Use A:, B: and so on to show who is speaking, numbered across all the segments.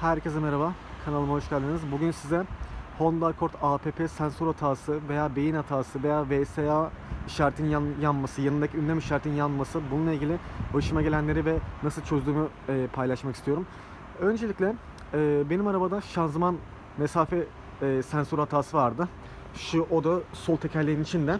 A: Herkese merhaba. Kanalıma hoş geldiniz. Bugün size Honda Accord APP sensör hatası veya beyin hatası veya VSA işaretinin yan- yanması, yanındaki ünlem işaretinin yanması bununla ilgili başıma gelenleri ve nasıl çözdüğümü e, paylaşmak istiyorum. Öncelikle e, benim arabada şanzıman mesafe e, sensör hatası vardı. Şu o da sol tekerleğin içinde.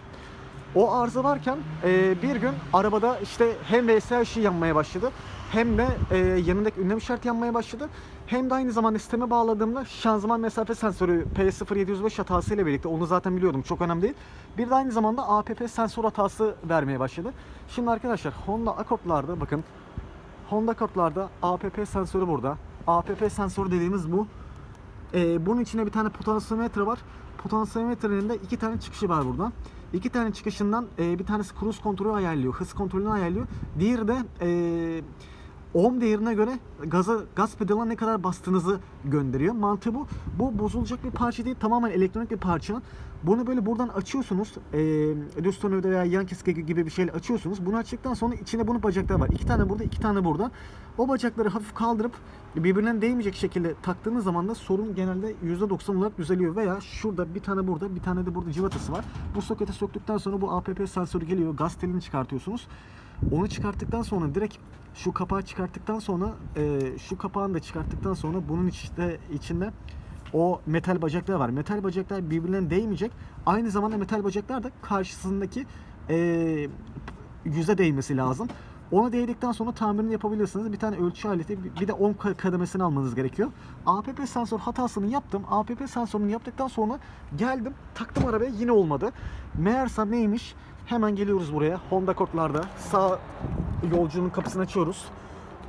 A: O arıza varken e, bir gün arabada işte hem VSA ışığı yanmaya başladı hem de e, yanındaki ünlem işareti yanmaya başladı. Hem de aynı zamanda sisteme bağladığımda şanzıman mesafe sensörü P0705 hatası birlikte onu zaten biliyordum çok önemli değil. Bir de aynı zamanda APP sensör hatası vermeye başladı. Şimdi arkadaşlar Honda Accord'larda bakın Honda Accord'larda APP sensörü burada. APP sensörü dediğimiz bu. Ee, bunun içinde bir tane potansiyometre var. Potansiyometrenin de iki tane çıkışı var burada. İki tane çıkışından e, bir tanesi cruise kontrolü ayarlıyor, hız kontrolünü ayarlıyor. Diğeri de e, ohm değerine göre gaza, gaz pedalına ne kadar bastığınızı gönderiyor. Mantığı bu. Bu bozulacak bir parça değil, tamamen elektronik bir parça. Bunu böyle buradan açıyorsunuz. E, veya yan keske gibi bir şeyle açıyorsunuz. Bunu açtıktan sonra içinde bunun bacakları var. İki tane burada, iki tane burada. O bacakları hafif kaldırıp birbirine değmeyecek şekilde taktığınız zaman da sorun genelde %90 olarak düzeliyor. Veya şurada bir tane burada, bir tane de burada civatası var. Bu sokete söktükten sonra bu APP sensörü geliyor. Gaz telini çıkartıyorsunuz. Onu çıkarttıktan sonra direkt şu kapağı çıkarttıktan sonra e, şu kapağını da çıkarttıktan sonra bunun içinde içinde o metal bacaklar var. Metal bacaklar birbirine değmeyecek. Aynı zamanda metal bacaklar da karşısındaki e, yüze değmesi lazım. Onu değdikten sonra tamirini yapabilirsiniz. Bir tane ölçü aleti, bir- de 10 ka- kademesini almanız gerekiyor. APP sensör hatasını yaptım. APP sensörünü yaptıktan sonra geldim, taktım arabaya yine olmadı. Meğersem neymiş? Hemen geliyoruz buraya. Honda Accord'larda sağ yolcunun kapısını açıyoruz.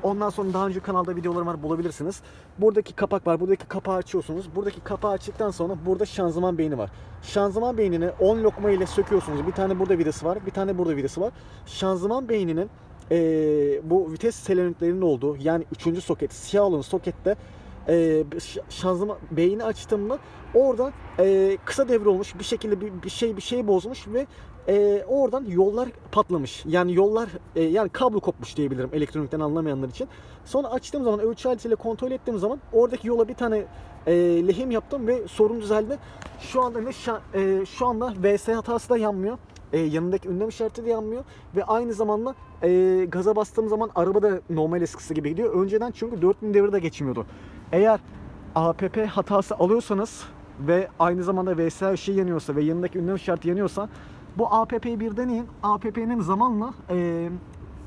A: Ondan sonra daha önce kanalda videolarım var bulabilirsiniz. Buradaki kapak var. Buradaki kapağı açıyorsunuz. Buradaki kapağı açtıktan sonra burada şanzıman beyni var. Şanzıman beynini 10 lokma ile söküyorsunuz. Bir tane burada vidası var. Bir tane burada vidası var. Şanzıman beyninin eee, bu vites selenoidlerinin olduğu yani 3. soket siyah olan sokette ş- şanzıman beyni açtığımda orada eee, kısa devre olmuş bir şekilde bir, bir şey bir şey bozmuş ve eee, oradan yollar patlamış. Yani yollar eee, yani kablo kopmuş diyebilirim elektronikten anlamayanlar için. Sonra açtığım zaman ölçü aletiyle kontrol ettiğim zaman oradaki yola bir tane eee, lehim yaptım ve sorun düzeldi. Şu anda ne şa- eee, şu anda VS hatası da yanmıyor. Eee, yanındaki ünlem işareti de yanmıyor ve aynı zamanda eee, gaza bastığım zaman araba da normal eskisi gibi gidiyor. Önceden çünkü 4000 devir de geçmiyordu. Eğer APP hatası alıyorsanız ve aynı zamanda VSA ışığı yanıyorsa ve yanındaki ünlem işareti yanıyorsa bu APP'yi bir deneyin. APP'nin zamanla eee,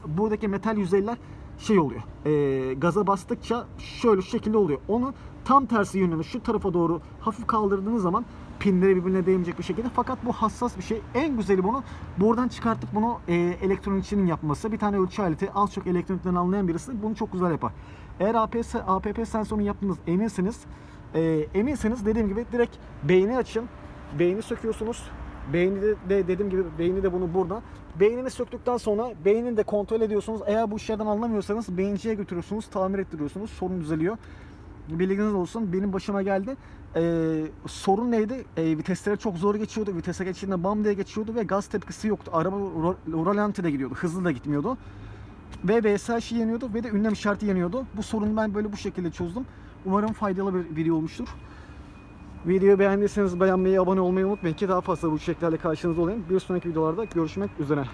A: buradaki metal yüzeyler şey oluyor. eee, gaza bastıkça şöyle şu şekilde oluyor. Onu tam tersi yönünü şu tarafa doğru hafif kaldırdığınız zaman pinleri birbirine değmeyecek bir şekilde. Fakat bu hassas bir şey. En güzeli bunu buradan çıkartıp bunu e, elektronikçinin yapması. Bir tane ölçü aleti az çok elektronikten anlayan birisi bunu çok güzel yapar. Eğer APS, APP sensörünü yaptığınız eminsiniz e, eminseniz dediğim gibi direkt beyni açın. Beyni söküyorsunuz. Beyni de, de dediğim gibi beyni de bunu burada. Beynini söktükten sonra beynini de kontrol ediyorsunuz. Eğer bu işlerden anlamıyorsanız beyinciye götürüyorsunuz, tamir ettiriyorsunuz. Sorun düzeliyor. Bilginiz olsun. Benim başıma geldi. Ee, sorun neydi? Ee, viteslere çok zor geçiyordu. Vitese geçtiğinde bam diye geçiyordu ve gaz tepkisi yoktu. Araba ro- rolanti de gidiyordu. Hızlı da gitmiyordu. Ve VSH yanıyordu ve de ünlem işareti yanıyordu. Bu sorunu ben böyle bu şekilde çözdüm. Umarım faydalı bir video olmuştur. Videoyu beğendiyseniz beğenmeyi, abone olmayı unutmayın ki daha fazla bu içeriklerle karşınızda olayım. Bir sonraki videolarda görüşmek üzere.